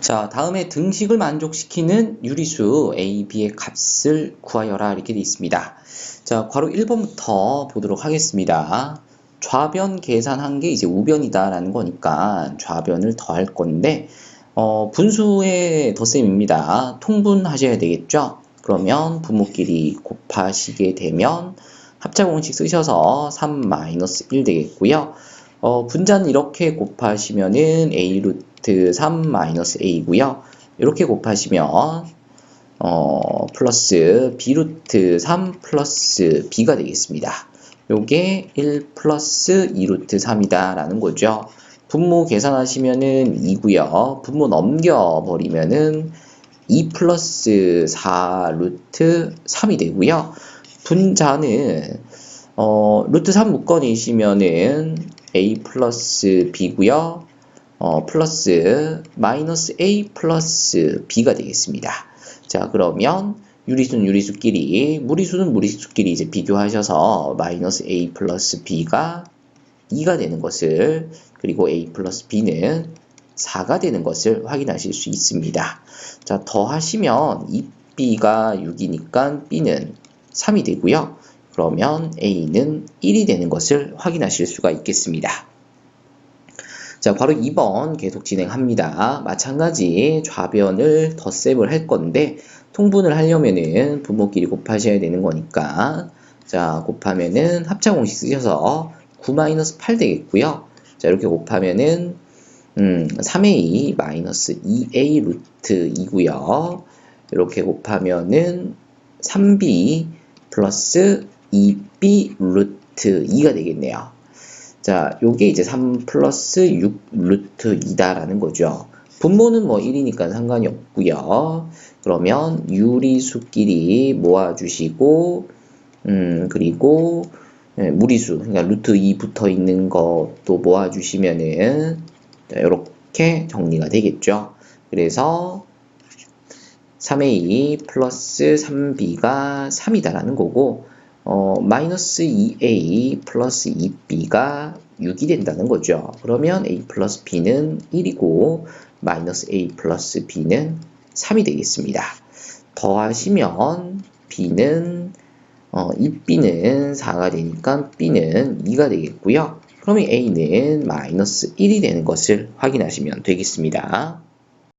자, 다음에 등식을 만족시키는 유리수 A, B의 값을 구하여라 이렇게 되어 있습니다. 자, 괄호 1번부터 보도록 하겠습니다. 좌변 계산한 게 이제 우변이다라는 거니까 좌변을 더할 건데 어, 분수의 덧셈입니다. 통분하셔야 되겠죠? 그러면 분모끼리 곱하시게 되면 합자공식 쓰셔서 3-1 되겠고요. 어, 분자는 이렇게 곱하시면은 a 루트 3 마이너스 a고요. 이렇게 곱하시면 어, 플러스 b 루트 3 플러스 b가 되겠습니다. 요게 1 플러스 2 루트 3이다 라는 거죠. 분모 계산하시면은 2고요. 분모 넘겨버리면은 2 플러스 4 루트 3이 되고요. 분자는 어, 루트 3 묶어내시면은 a 플러스 b고요. 어, 플러스 마이너스 a 플러스 b가 되겠습니다. 자 그러면 유리수는 유리수끼리 무리수는 무리수끼리 이제 비교하셔서 마이너스 a 플러스 b가 2가 되는 것을 그리고 a 플러스 b는 4가 되는 것을 확인하실 수 있습니다. 자 더 하시면 2b가 6이니까 b는 3이 되고요. 그러면 a는 1이 되는 것을 확인하실 수가 있겠습니다. 자, 바로 2번 계속 진행합니다. 마찬가지 좌변을 덧셈을 할 건데 통분을 하려면은 분모끼리 곱하셔야 되는 거니까 자, 곱하면은 합차 공식 쓰셔서 9-8 되겠고요. 자, 이렇게 곱하면은 음, 3a 마이너스 2a 루트 2고요. 이렇게 곱하면은 3b 플러스 2b 루트 2가 되겠네요. 자, 요게 이제 3 플러스 6 루트 2다라는 거죠. 분모는 뭐 1이니까 상관이 없고요. 그러면 유리수끼리 모아주시고 음, 그리고 예, 무리수, 그러니까 루트 2 붙어 있는 것도 모아주시면은 이렇게 정리가 되겠죠. 그래서 3a 플러스 3b가 3이다라는 거고 어, 마이너스 2a 플러스 2b가 6이 된다는 거죠. 그러면 a 플러스 b는 1이고 마이너스 a 플러스 b는 3이 되겠습니다. 더하시면 b는 어, 2b는 4가 되니까 b는 2가 되겠고요. 그러면 a는 마이너스 1이 되는 것을 확인하시면 되겠습니다.